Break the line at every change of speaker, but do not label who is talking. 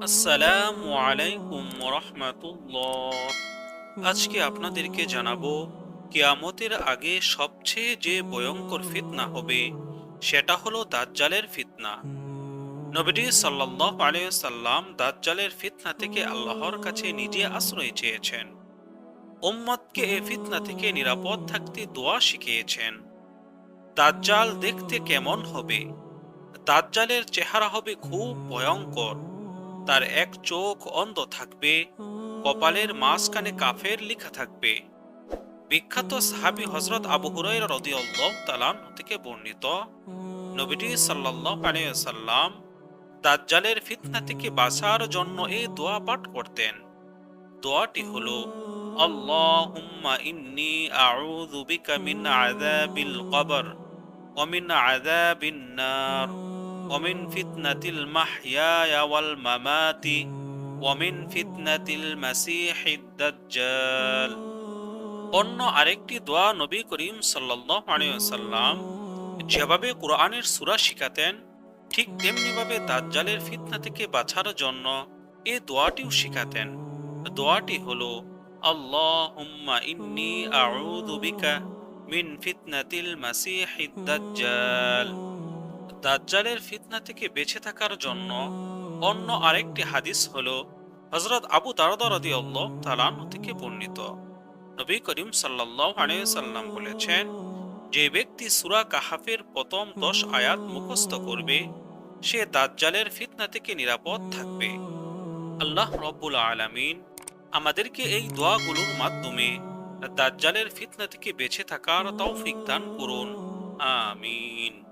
আসসালামু আলাইকুম রহমাতুল্লাহ আজকে আপনাদেরকে জানাব, কিয়ামতের আগে সবচেয়ে যে ভয়ঙ্কর ফিতনা হবে, সেটা হলো দাজ্জালের ফিতনা। নবীজি সাল্লাল্লাহু আলাইহি সাল্লাম দাজ্জালের ফিতনা থেকে আল্লাহর কাছে নিজে আশ্রয় চেয়েছেন। উম্মতকে এই ফিতনা থেকে নিরাপদ থাকতে দোয়া শিখিয়েছেন। দাজ্জাল দেখতে কেমন হবে? দাজ্জালের চেহারা হবে খুব ভয়ঙ্কর। তার এক চোখ অন্ধ থাকবে, কপালের মাঝখানে কাফের লেখা থাকবে। বিখ্যাত সাহাবি হজরত আবু হুরাইরা রাদিয়াল্লাহু তাআলা থেকে বর্ণিত। নবীটি সাল্লাম দাজ্জালের ফিতনা থেকে বাঁচার জন্য এই দোয়া পাঠ করতেন। দোয়াটি হলো নার। ومن فتنة المحيا والممات ومن فتنة المسيح الدجال অন্য আরেকটি দোয়া নবী করিম সাল্লাল্লাহু আলাইহি ওয়াসাল্লাম যেভাবে কোরআনের সূরা শিখাতেন ঠিক তেমনিভাবে দাজ্জালের ফিতনা থেকে বাঁচার জন্য এই দোয়াটিও শিখাতেন দোয়াটি হলো আল্লাহুম্মা ইন্নী আউযু বিকা মিন ফিতনাতিল মাসিহিদ দাজ্জাল দাজ্জালের ফিতনা থেকে বেঁচে থাকার জন্য অন্য আরেকটি হাদিস হল হজরত আবু দারদা রাদিয়াল্লাহু তাআলা থেকে বর্ণিত। নবী করিম সাল্লাম বলেছেন, যে ব্যক্তি সুরা কাহাফের প্রথম 10 আয়াত মুখস্থ করবে, সে দাজ্জালের ফিতনা থেকে নিরাপদ থাকবে। আল্লাহ রব্বুল আলামিন আমাদেরকে এই দোয়াগুলোর মাধ্যমে দাজ্জালের ফিতনা থেকে বেঁচে থাকার তৌফিক দান করুন। আমিন।